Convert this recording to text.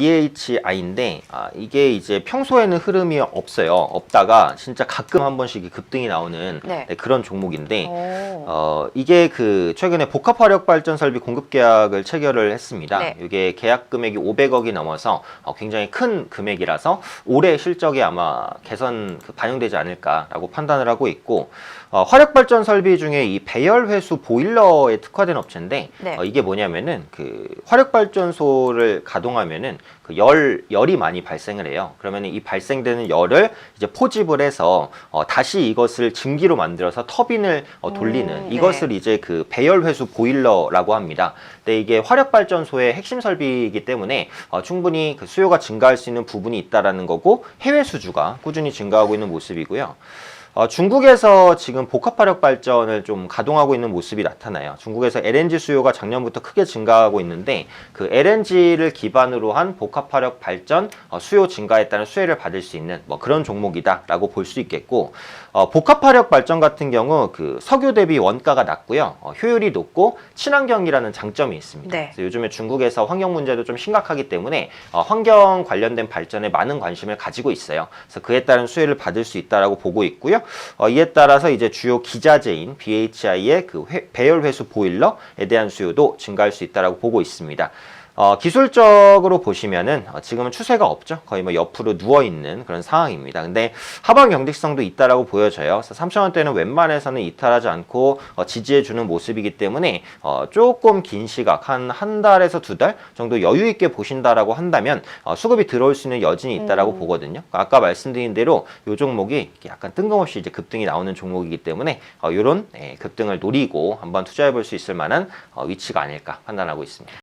BHI인데 아, 이게 이제 평소에는 흐름이 없어요. 없다가 진짜 가끔 한 번씩 급등이 나오는 네. 네, 그런 종목인데 오. 어, 이게 그 최근에 복합화력 발전 설비 공급 계약을 체결을 했습니다. 네. 이게 계약 금액이 500억이 넘어서 어, 굉장히 큰 금액이라서 올해 실적에 아마 개선 그 반영되지 않을까라고 판단을 하고 있고 어, 화력 발전 설비 중에 이 배열 회수 보일러에 특화된 업체인데 네. 어, 이게 뭐냐면은 그 화력 발전소를 가동하면은 그 열 열이 많이 발생을 해요. 그러면은 이 발생되는 열을 이제 포집을 해서 어, 다시 이것을 증기로 만들어서 터빈을 어, 돌리는 음, 네. 이것을 이제 그 배열 회수 보일러라고 합니다. 근데 이게 화력 발전소의 핵심 설비이기 때문에 어, 충분히 그 수요가 증가할 수 있는 부분이 있다라는 거고 해외 수주가 꾸준히 증가하고 있는 모습이고요. 어, 중국에서 지금 복합화력 발전을 좀 가동하고 있는 모습이 나타나요. 중국에서 LNG 수요가 작년부터 크게 증가하고 있는데 그 LNG를 기반으로 한 복합화력 발전 어, 수요 증가에 따른 수혜를 받을 수 있는 뭐 그런 종목이다라고 볼 수 있겠고 어, 복합화력 발전 같은 경우 그 석유 대비 원가가 낮고요. 어, 효율이 높고 친환경이라는 장점이 있습니다. 네. 그래서 요즘에 중국에서 환경 문제도 좀 심각하기 때문에 어, 환경 관련된 발전에 많은 관심을 가지고 있어요. 그래서 그에 따른 수혜를 받을 수 있다라고 보고 있고요. 어, 이에 따라서 이제 주요 기자재인 BHI의 그 회- 배열 회수 보일러에 대한 수요도 증가할 수 있다라고 보고 있습니다. 어, 기술적으로 보시면은 어, 지금은 추세가 없죠. 거의 뭐 옆으로 누워 있는 그런 상황입니다. 근데 하방 경직성도 있다라고 보여져요. 그래서 3,000원대는 웬만해서는 이탈하지 않고 어, 지지해 주는 모습이기 때문에 어, 조금 긴 시각 한한 달에서 두 달 정도 여유 있게 보신다라고 한다면 어, 수급이 들어올 수 있는 여진이 있다라고 음. 보거든요. 아까 말씀드린 대로 이 종목이 약간 뜬금없이 이제 급등이 나오는 종목이기 때문에 어, 이런 급등을 노리고 한번 투자해 볼 수 있을 만한 어, 위치가 아닐까 판단하고 있습니다.